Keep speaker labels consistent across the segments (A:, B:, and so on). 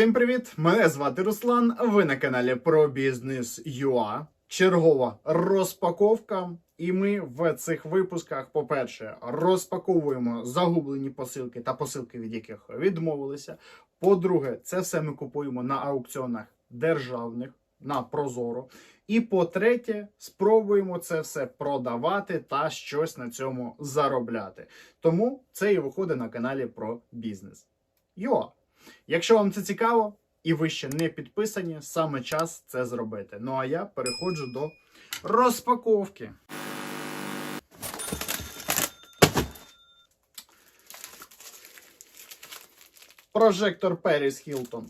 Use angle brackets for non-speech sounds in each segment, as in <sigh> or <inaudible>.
A: Всім привіт! Мене звати Руслан. Ви на каналі про бізнес ЮА. Чергова розпаковка. І ми в цих випусках, по-перше, розпаковуємо загублені посилки та посилки, від яких відмовилися. По-друге, це все ми купуємо на аукціонах державних на Прозоро. І по-третє, спробуємо це все продавати та щось на цьому заробляти. Тому це і виходить на каналі про бізнес. ЮА. Якщо вам це цікаво і ви ще не підписані, саме час це зробити. Ну а я переходжу до розпаковки. Прожектор Періс Хілтон.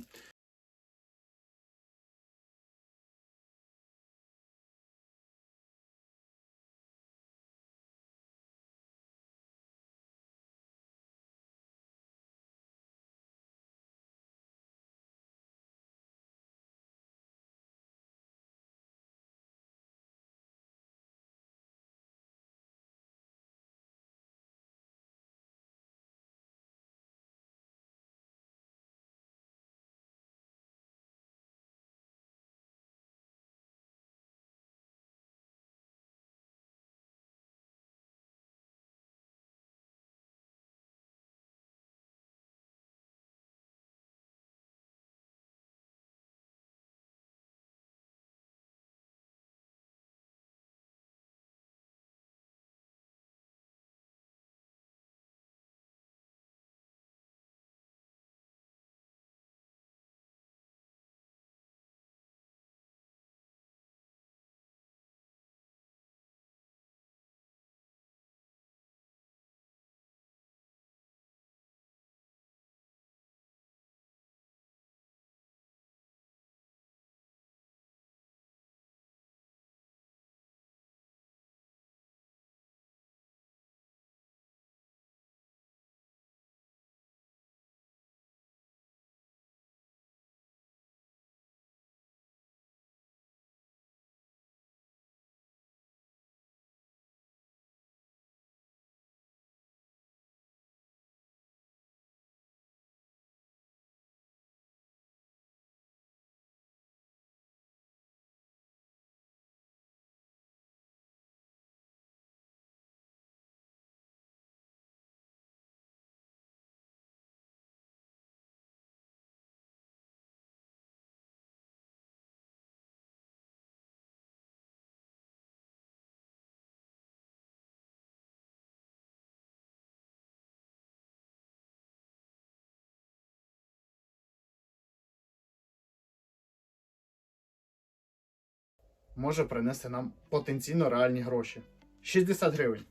A: Може принести нам потенційно реальні гроші. 60 гривень.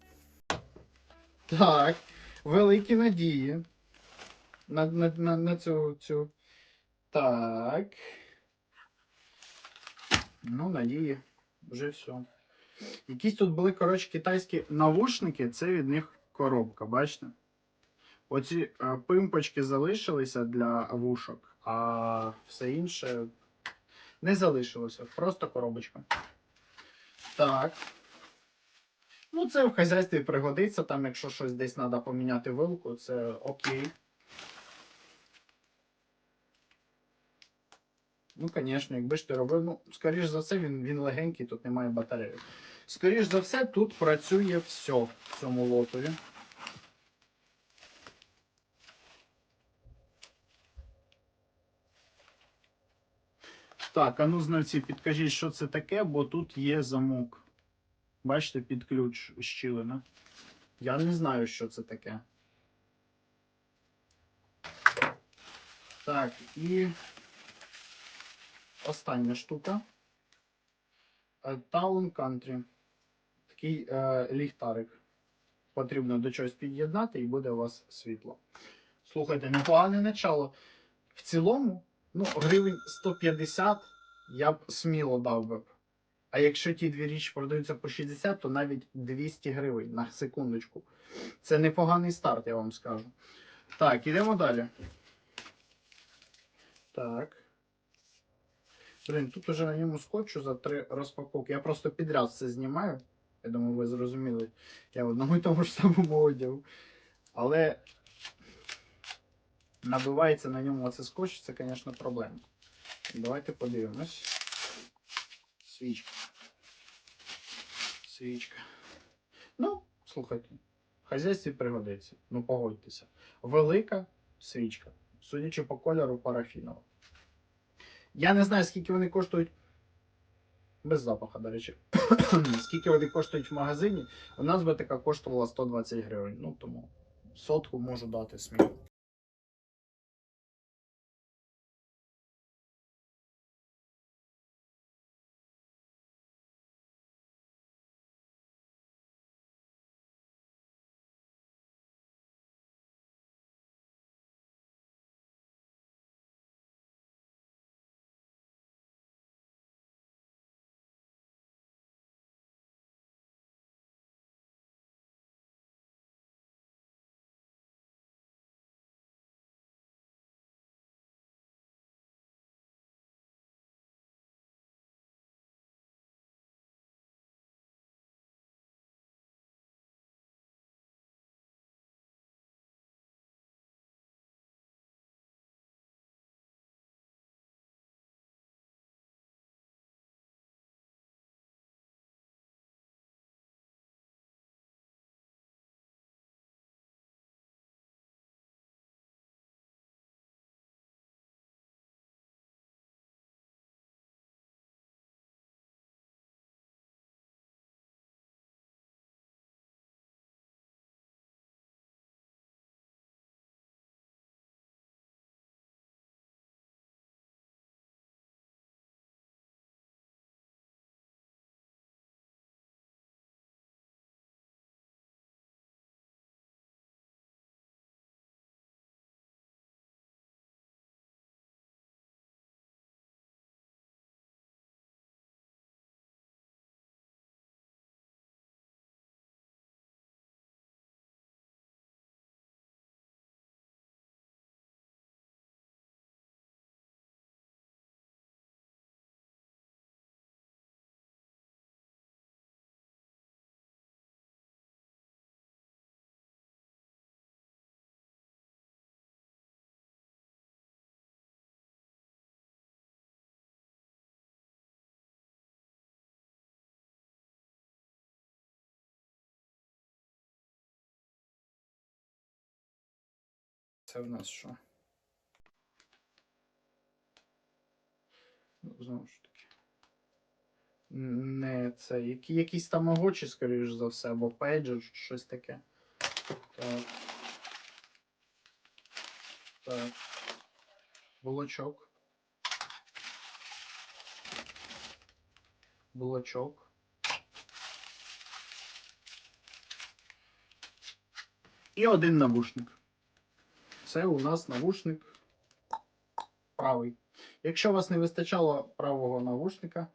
A: Так, великі надії. На, на, на, на цю, цю. Так. Ну, надії. Вже все. Якісь тут були, коротше, китайські навушники, це від них коробка, бачите? Оці е, пимпочки залишилися для вушок, а все інше не залишилося. Просто коробочка. Так. Ну, це в хазяйстві пригодиться, там, якщо щось десь треба поміняти вилку, це окей. Ну, звісно, якби ж ти робив, ну, скоріш за все, він, він легенький, тут немає батареї. Скоріш за все, тут працює все в цьому лотові. Так, а ну знавці, підкажіть, що це таке, бо тут є замок. Бачите, під ключ щілина. Я не знаю, що це таке. Так, і остання штука. Е, Town Country. Такий е, ліхтарик. Потрібно до чогось під'єднати і буде у вас світло. Слухайте, непогане начало. В цілому, ну, гривень 150 я б сміло дав би. А якщо ті дві річі продаються по 60, то навіть 200 гривень на секундочку. Це непоганий старт, я вам скажу. Так, ідемо далі. Так. Блін, тут уже на ньому скотчу за три розпаковки. Я просто підряд це знімаю. Я думаю, ви зрозуміли. Я в одному і тому ж самому одягу. Але набивається на ньому оце скотч, це, звісно, проблема. Давайте подивимось. Свічка. Свічка. Ну, слухайте, в хазяйстві пригодиться. Ну, погодьтеся. Велика свічка. Судячи по кольору, парафінова. Я не знаю, скільки вони коштують. Без запаха, до речі. <clears throat> скільки вони коштують в магазині. У нас би така коштувала 120 гривень. Ну, тому сотку можу дати сміло. Це в нас що? Ну, знову ж таки. Не це. Які, якісь там огочі, скоріш за все, або пейджер, щось таке. Так. Так. Булочок. Булочок. І один навушник. Це у нас навушник правий. Якщо у вас не вистачало правого навушника,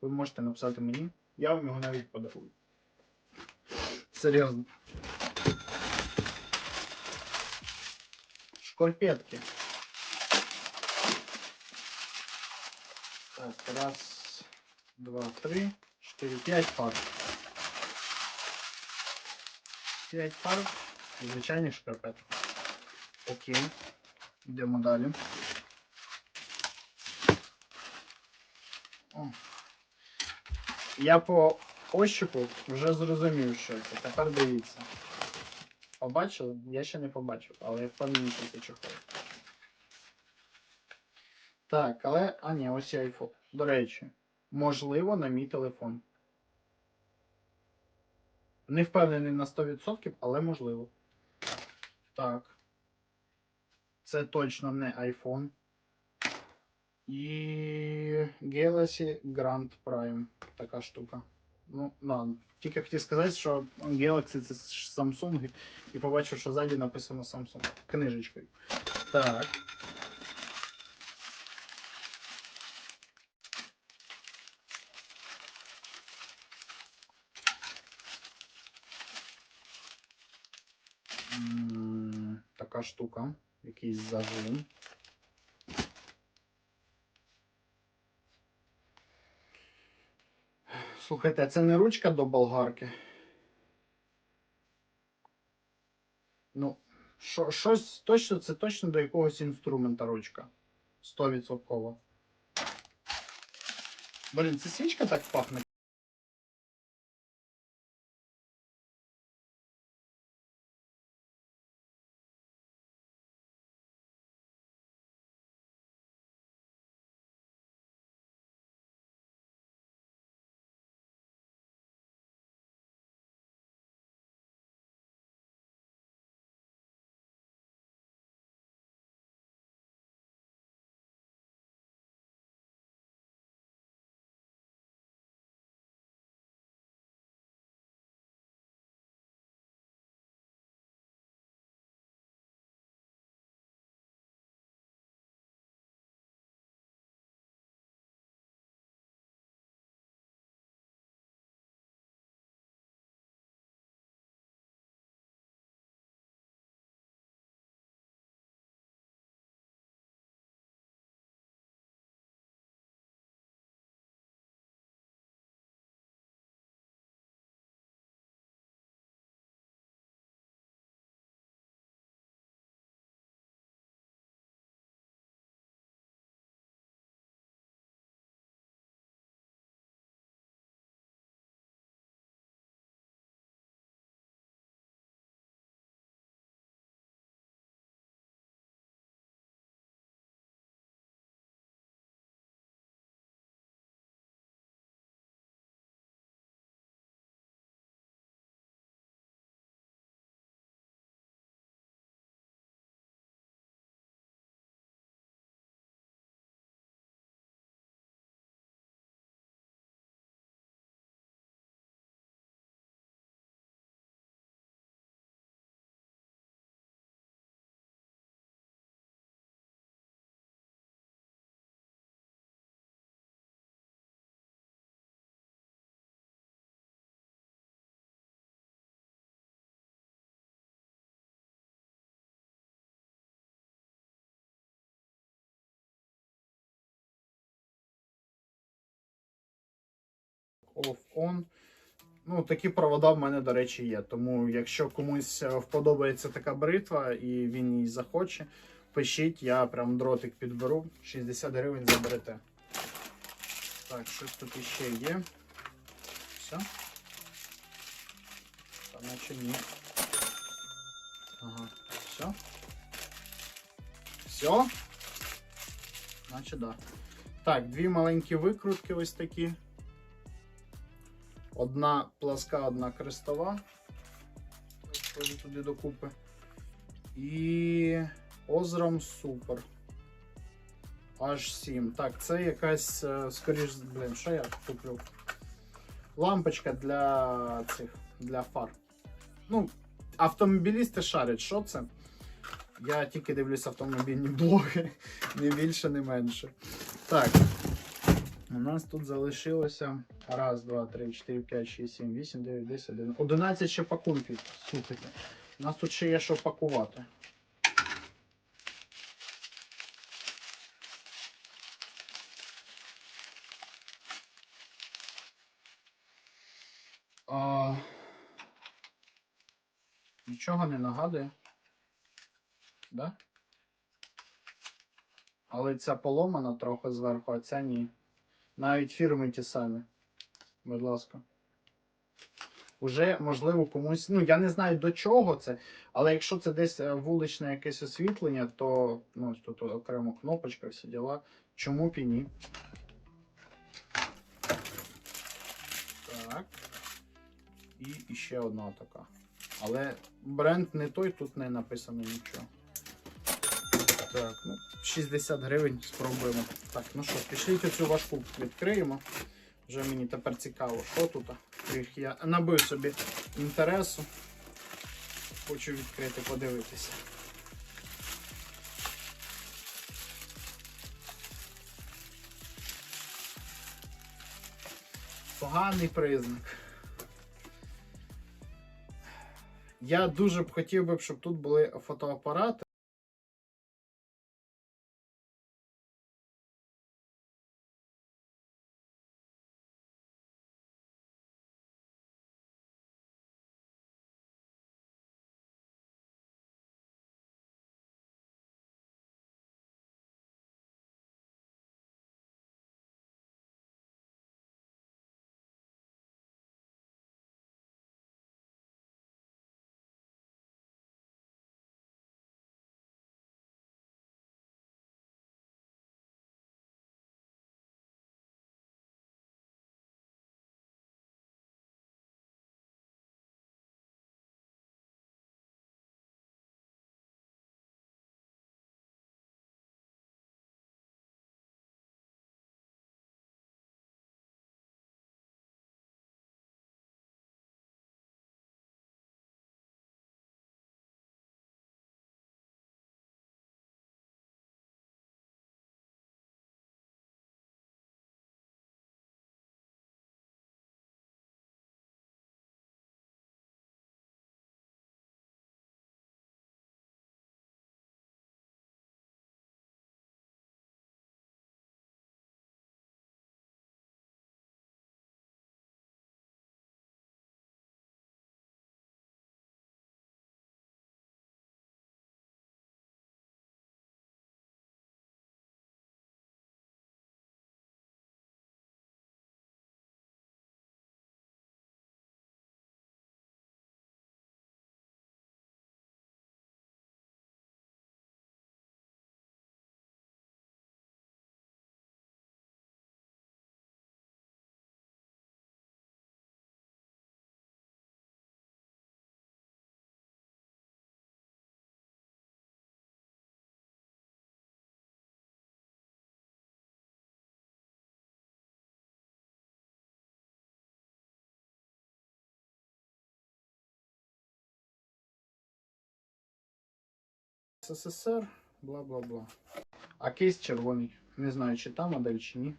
A: ви можете написати мені, я вам його навіть подарую. Серйозно. Шкарпетки. Так, раз, два, три, чотири, п'ять пар. П'ять пар звичайних шкарпеток. Окей. Йдемо далі. О. Я по ощупу вже зрозумів, що це. Тепер дивіться. Побачили? Я ще не побачив, але я впевнений, що це чохол. Так, але. А, ні, ось і iPhone. До речі, можливо, на мій телефон. Не впевнений на 100%, але можливо. Так. Це точно не iPhone. І Galaxy Grand Prime. Така штука. Ну, ладно. Тільки хотів сказати, що Galaxy це Samsung. І побачив, що ззаді написано Samsung. Книжечкою. Так. Така штука. Якийсь зажим. Слухайте, а це не ручка до болгарки. Ну, Що, щось точно, це точно до якогось інструмента ручка. 100%. Блін, це свічка так пахне. Off on. Ну, такі провода в мене, до речі, є. Тому, якщо комусь е, вподобається така бритва і він її захоче, пишіть, я прям дротик підберу. 60 гривень заберете. Так, щось тут іще є. Все. Та наче ні. Ага, все. Все. Значить, да. Так, дві маленькі викрутки ось такі. Одна пласка, одна крестова. Схожу туди докупи. І Озрам Супер. Аж 7. Так, це якась, е, скоріш, блін, що я куплю? Лампочка для цих, для фар. Ну, автомобілісти шарять, що це? Я тільки дивлюсь автомобільні <laughs> блоги, не більше, не менше. Так. У нас тут залишилося раз, два, три, чотири, п'ять, шість, сім, вісім, дев'ять, десять, один. Одинадцять ще пакунків. Слухайте. У нас тут ще є що пакувати. А... Нічого не нагадує. Да? Але ця поломана трохи зверху, а ця ні. Навіть фірми ті самі. Будь ласка. Уже, можливо, комусь. Ну, я не знаю до чого це, але якщо це десь е, вуличне якесь освітлення, то ну, тут окремо кнопочка, всі діла. Чому б і ні? Так. І ще одна така. Але бренд не той, тут не написано нічого. Так, ну, 60 гривень спробуємо. Так, ну що, пішліть цю важку відкриємо. Вже мені тепер цікаво, що тут. Я набив собі інтересу. Хочу відкрити, подивитися. Поганий признак. Я дуже б хотів би, щоб тут були фотоапарати. СССР, бла-бла-бла. А кейс червоний. Не знаю, чи та модель, чи ні.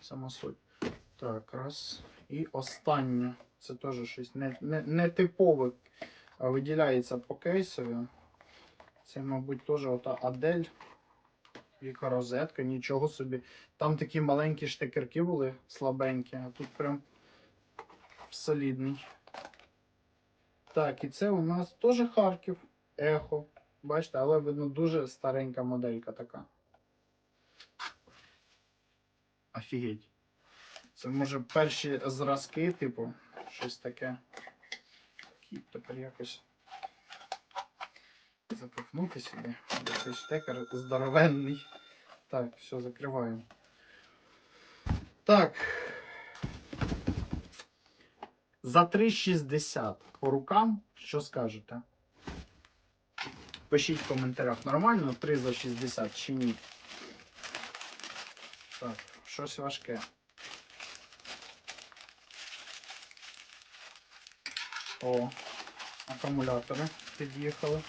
A: Сама суть. Так, раз. І останнє. Це теж щось не, не, не типове, виділяється по кейсові. Це, мабуть, теж ота Адель. Яка розетка, нічого собі. Там такі маленькі штикерки були слабенькі, а тут прям солідний. Так, і це у нас теж Харків, Ехо. Бачите, але видно дуже старенька моделька така. Офігеть. Це може перші зразки, типу, щось таке. Кіп тепер якось запихнути сюди. Цей штекер здоровенний. Так, все, закриваємо. Так. За 3,60 по рукам, що скажете? Пишіть в коментарях, нормально 3 за 60 чи ні. Так, щось важке. О, акумулятори під'їхали.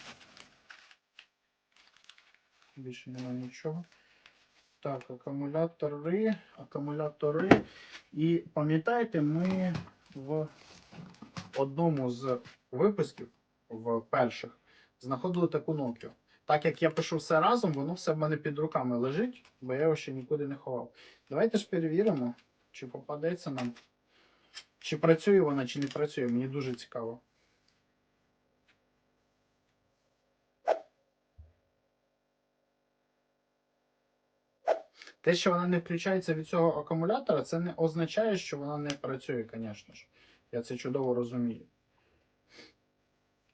A: Більше немає нічого. Так, акумулятори, акумулятори. І пам'ятаєте, ми в одному з випусків, в перших, знаходили таку Nokia. Так як я пишу все разом, воно все в мене під руками лежить, бо я його ще нікуди не ховав. Давайте ж перевіримо, чи попадеться нам. Чи працює вона, чи не працює. Мені дуже цікаво. Те, що вона не включається від цього акумулятора, це не означає, що вона не працює, звісно ж. Я це чудово розумію.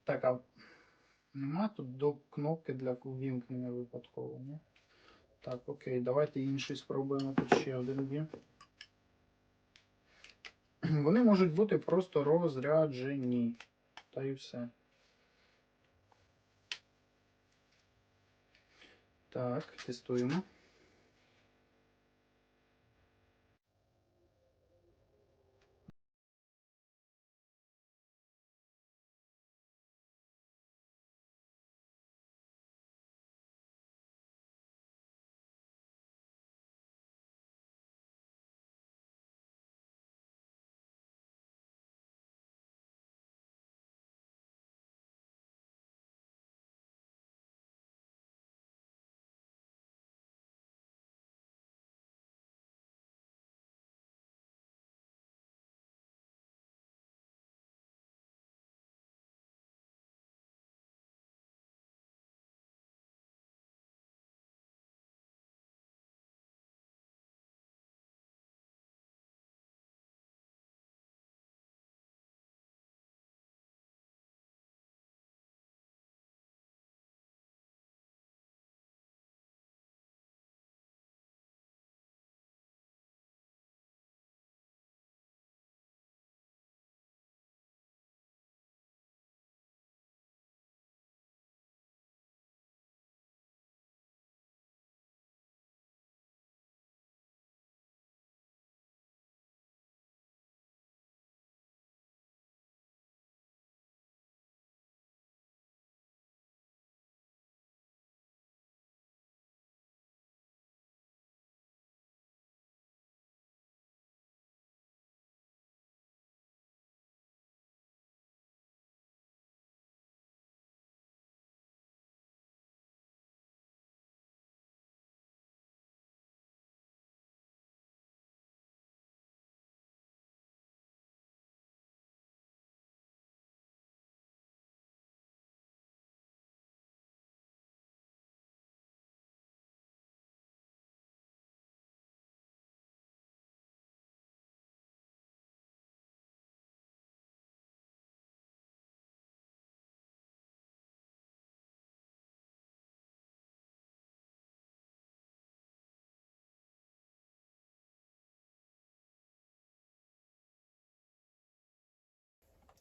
A: Так, а нема тут до кнопки для вімкнення випадково, ні? Так, окей, давайте інший спробуємо. Тут ще один є. <clears throat> Вони можуть бути просто розряджені. Та і все. Так, тестуємо.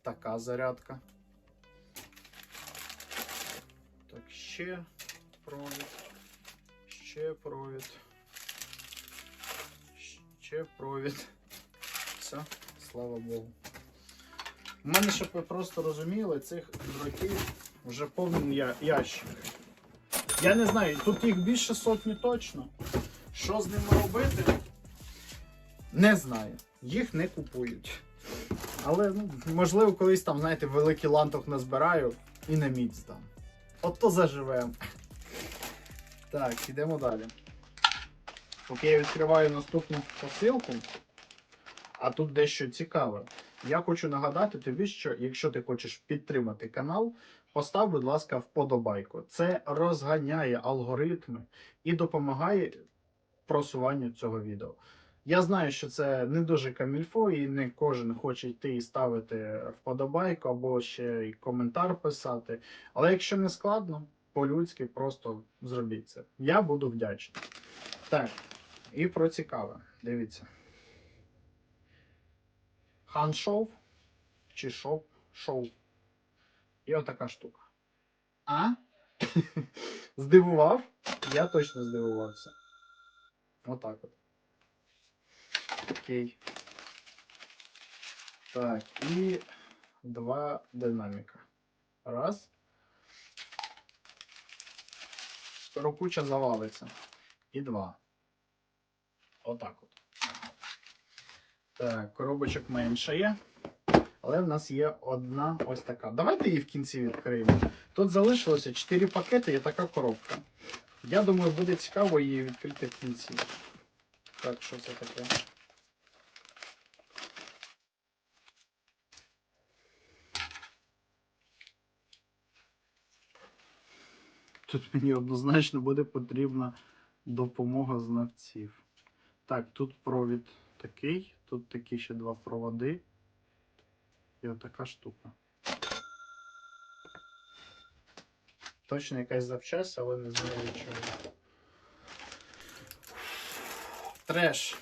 A: Така зарядка. Так, ще провід. Ще провід. Ще провід. Все, слава Богу. У мене, щоб ви просто розуміли, цих дротів вже повний я- ящик. Я не знаю, тут їх більше сотні точно. Що з ними робити? Не знаю. Їх не купують. Але, ну, можливо, колись там, знаєте, великий ланток назбираю і на міць здам. От то заживемо. Так, ідемо далі. Поки я відкриваю наступну посилку, а тут дещо цікаве. Я хочу нагадати тобі, що якщо ти хочеш підтримати канал, постав, будь ласка, вподобайку. Це розганяє алгоритми і допомагає просуванню цього відео. Я знаю, що це не дуже камільфо, і не кожен хоче йти і ставити вподобайку або ще й коментар писати. Але якщо не складно, по-людськи просто зробіть це. Я буду вдячний. Так, і про цікаве. Дивіться. Ханшов чи шов? Шоу. І отака штука. А? <laughs> Здивував? Я точно здивувався. Отак от. Окей. Так, і два динаміка. Раз. Скоро куча завалиться. І два. Отак от. Так, коробочок менше є. Але в нас є одна ось така. Давайте її в кінці відкриємо. Тут залишилося 4 пакети і така коробка. Я думаю, буде цікаво її відкрити в кінці. Так, що це таке? Тут мені однозначно буде потрібна допомога знавців. Так, тут провід такий, тут такі ще два проводи. І отака штука. Точно якась запчасть, але не знаю чого. Треш.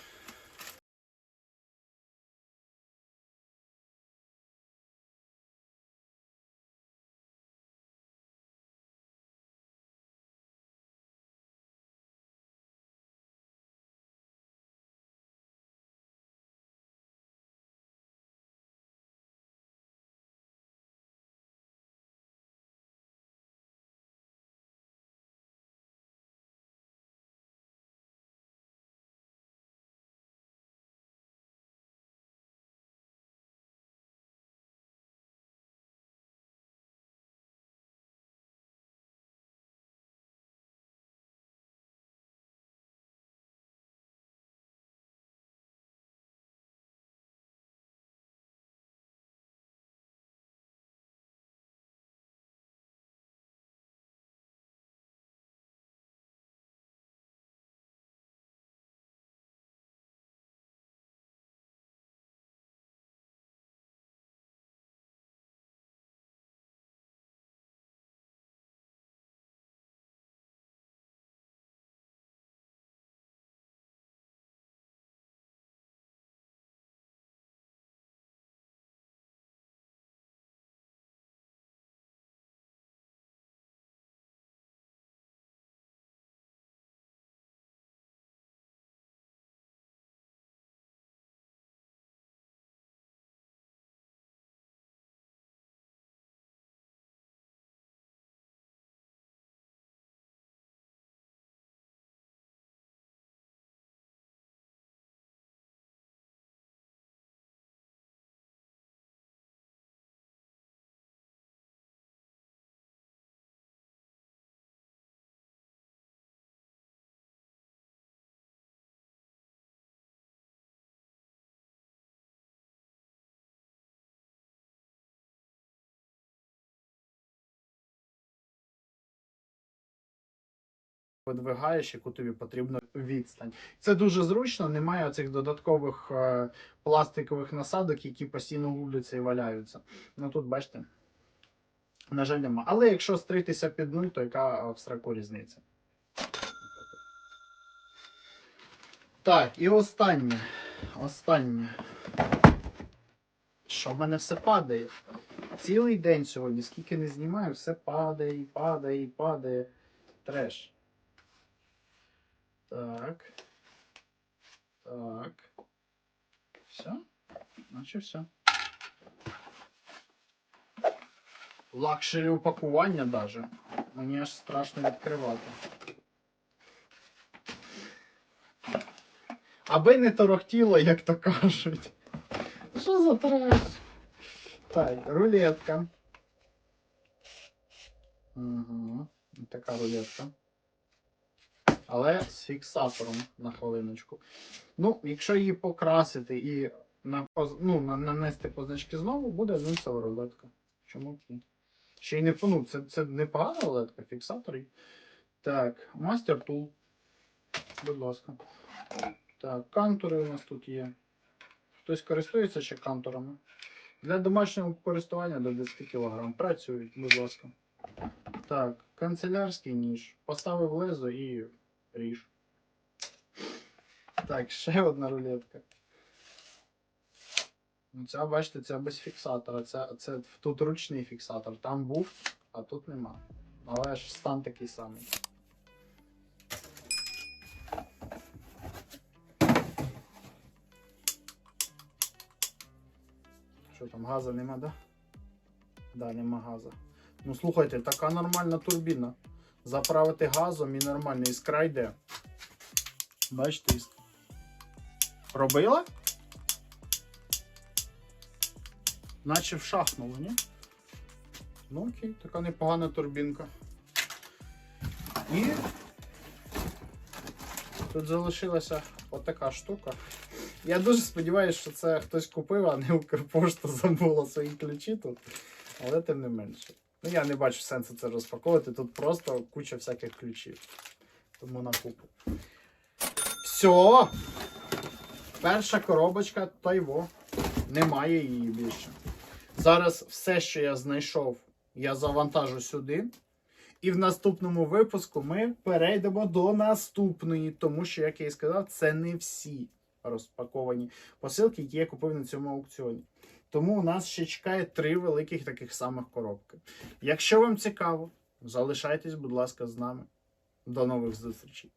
A: Видвигаєш, яку тобі потрібно відстань. Це дуже зручно, немає оцих додаткових е, пластикових насадок, які постійно губляться і валяються. Ну тут бачите, на жаль, нема. Але якщо стритися під нуль, то яка в сраку різниця? Так, і останнє. Останнє. Що в мене все падає? Цілий день сьогодні, скільки не знімаю, все падає падає падає. Треш. Так. Так. Все? Наче все. Лакшері упакування даже. Мені аж страшно відкривати. Аби не торохтіло, як то кажуть. Що за треш? Так, рулетка. Угу. Така рулетка. Але з фіксатором на хвилиночку. Ну, якщо її покрасити і ну, нанести позначки знову, буде одинцева рулетка. Чому ні? Ще й не ну, це, це непогана рулетка, фіксатор. Так, мастер тул. Будь ласка. Так, кантори у нас тут є. Хтось користується ще канторами. Для домашнього користування до 10 кг. Працюють, будь ласка. Так, канцелярський ніж. Поставив лезо і ріж. Так, ще одна рулетка. Ну, Ця, бачите, це без фіксатора. Це, це тут ручний фіксатор. Там був, а тут нема. Але ж стан такий самий. Що там, газа нема, да? Да, нема газа. Ну слухайте, така нормальна турбіна. Заправити газом і нормально іскра йде. Бачите, іск... Робила? Наче вшахнуло, ні? Ну окей, така непогана турбінка. І тут залишилася отака штука. Я дуже сподіваюся, що це хтось купив, а не Укрпошта забула свої ключі тут. Але тим не менше. Ну я не бачу сенсу це розпаковувати. Тут просто куча всяких ключів. Тому на купу. Все. Перша коробочка Тайво. Немає її більше. Зараз все, що я знайшов, я завантажу сюди. І в наступному випуску ми перейдемо до наступної, тому що, як я і сказав, це не всі розпаковані посилки, які я купив на цьому аукціоні. Тому у нас ще чекає три великих таких самих коробки. Якщо вам цікаво, залишайтесь, будь ласка, з нами. До нових зустрічей.